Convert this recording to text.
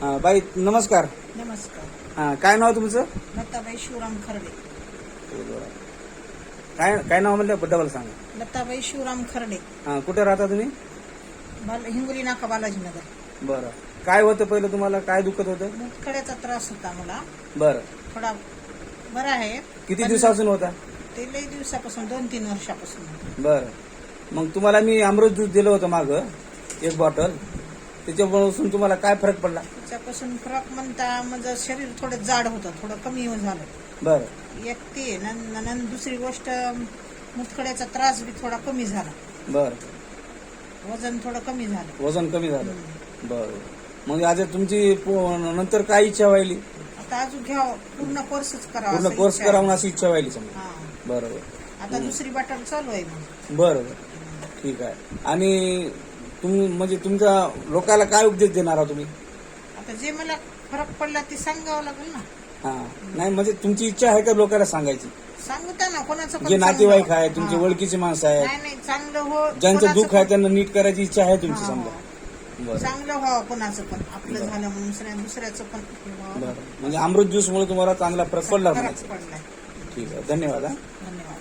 हा, बाई नमस्कार. नमस्कार. हा, काय नाव तुमचं? लताबाई शिवराम खर्डे. काय काय नाव म्हणलं? डबल सांगा. लताबाई शिवराम खर्डे. हा, कुठे राहता तुम्ही? बाल हिंगोली नाका बालाजीनगर. बरं. काय होतं पहिलं तुम्हाला? काय दुखत होतं? मुतखड्याचा त्रास होता मला. बरं. थोडा बरा आहे. किती पण दिवसापासून होता? ते लई दिवसापासून दोन तीन वर्षापासून. बरं. मग तुम्हाला मी अमृत ज्यूस दिलं होतं मागं एक बॉटल. त्याच्यापासून तुम्हाला काय फरक पडला? त्याच्यापासून फरक म्हणता माझं शरीर थोडं जाड होतं थोडं कमी झालं. बरं. एक ते दुसरी गोष्ट मुतखड्याचा त्रास बी थोडा कमी झाला. बरं. वजन थोडं कमी झालं. वजन कमी झालं. बरं. मग आज तुमची पो- नंतर काय इच्छा व्हायली? आता अजून घ्यावं पूर्ण कोर्सच करावा पूर्ण असं कोर्स इच्छा आहे. करावं अशी इच्छा व्हायली समजा. हा. बरं बरं. आता दुसरी बाटल चालू आहे मग. बरं बरं. ठीक आहे. आणि तुम्ही म्हणजे तुमच्या लोकांना काय उपदेश देणार आहात तुम्ही? आता जे मला फरक पडला ते सांगावं लागेल ना. हा. नाही म्हणजे तुमची इच्छा आहे का लोकांना सांगायची? सांगू त्या ना कोणाचं पण जे नातेवाईक. आहे तुमचे हा. ओळखीचे माणसं आहेत. नाही नाही चांगलं हो ज्यांचं कोणाचं दुःख आहे पण- त्यांना नीट करायची इच्छा आहे तुमची हा, समजा. बरं. चांगलं व्हावं कोणाचं पण. आपलं बरं. झालं म्हणून दुसऱ्या दुसऱ्याचं पण व्हावं. बरं. म्हणजे अमृत ज्यूस मुळे तुम्हाला चांगला फरक पडला फरक म्हणायचं पडलाय. ठीक आहे धन्यवाद हा. धन्यवाद.